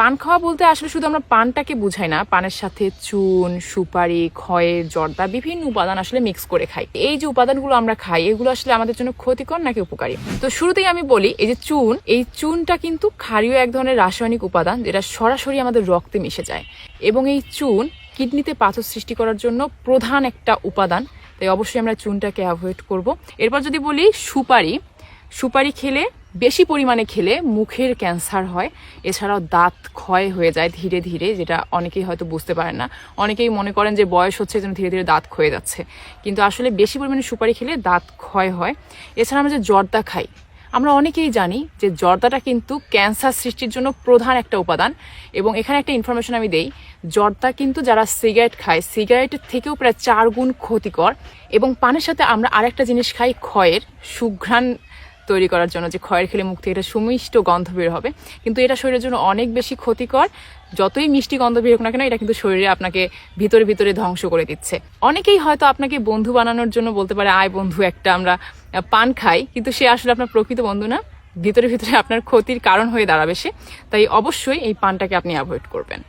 পান খাওয়া বলতে আসলে শুধু আমরা পানটাকে বুঝাই না, পানের সাথে চুন, সুপারি খয়ের জর্দা বিভিন্ন উপাদান আসলে মিক্স করে খাই। এই যে উপাদানগুলো আমরা খাই, এগুলো আসলে আমাদের জন্য ক্ষতিকর নাকি উপকারী? তো শুরুতেই আমি বলি, এই যে চুন, এই চুনটা কিন্তু ক্ষারীয় এক ধরনের রাসায়নিক উপাদান যেটা সরাসরি আমাদের রক্তে মিশে যায়। এবং এই চুন কিডনিতে পাথর সৃষ্টি করার জন্য প্রধান একটা উপাদান, তাই অবশ্যই আমরা চুনটাকে অ্যাভয়েড করব। এরপর যদি বলি সুপারি সুপারি খেলে বেশি পরিমাণে খেলে মুখের ক্যান্সার হয়। এছাড়াও দাঁত ক্ষয় হয়ে যায় ধীরে ধীরে, যেটা অনেকেই হয়তো বুঝতে পারেন না। অনেকেই মনে করেন যে বয়স হচ্ছে যেন ধীরে ধীরে দাঁত ক্ষয়ে যাচ্ছে। কিন্তু আসলে বেশি পরিমাণে সুপারি খেলে দাঁত ক্ষয় হয়। এছাড়া আমরা যে জর্দা খাই, আমরা অনেকেই জানি যে জর্দাটা কিন্তু ক্যান্সার সৃষ্টির জন্য প্রধান একটা উপাদান। এবং এখানে একটা ইনফরমেশন আমি দেই, জর্দা কিন্তু যারা সিগারেট খায়, সিগারেটের থেকেও প্রায় চার গুণ ক্ষতিকর। এবং পানের সাথে আমরা আরেকটা জিনিস খাই, ক্ষয়ের, সুঘ্রাণ তৈরি করার জন্য যে খয়ের খেলে মুখ থেকে একটা সুমিষ্ট গন্ধ বের হবে। কিন্তু এটা শরীরের জন্য অনেক বেশি ক্ষতিকর। যতই মিষ্টি গন্ধ বের হোক না কেন, এটা কিন্তু শরীরে আপনাকে ভিতরে ভিতরে ধ্বংস করে দিচ্ছে। অনেকেই হয়তো আপনাকে বন্ধু বানানোর জন্য বলতে পারে, আয় বন্ধু, একটা আমরা পান খাই। কিন্তু সে আসলে আপনার প্রকৃত বন্ধু না। ভিতরে ভিতরে আপনার ক্ষতির কারণ হয়ে দাঁড়াবে সে। তাই অবশ্যই এই পানটাকে আপনি অ্যাভয়েড করবেন।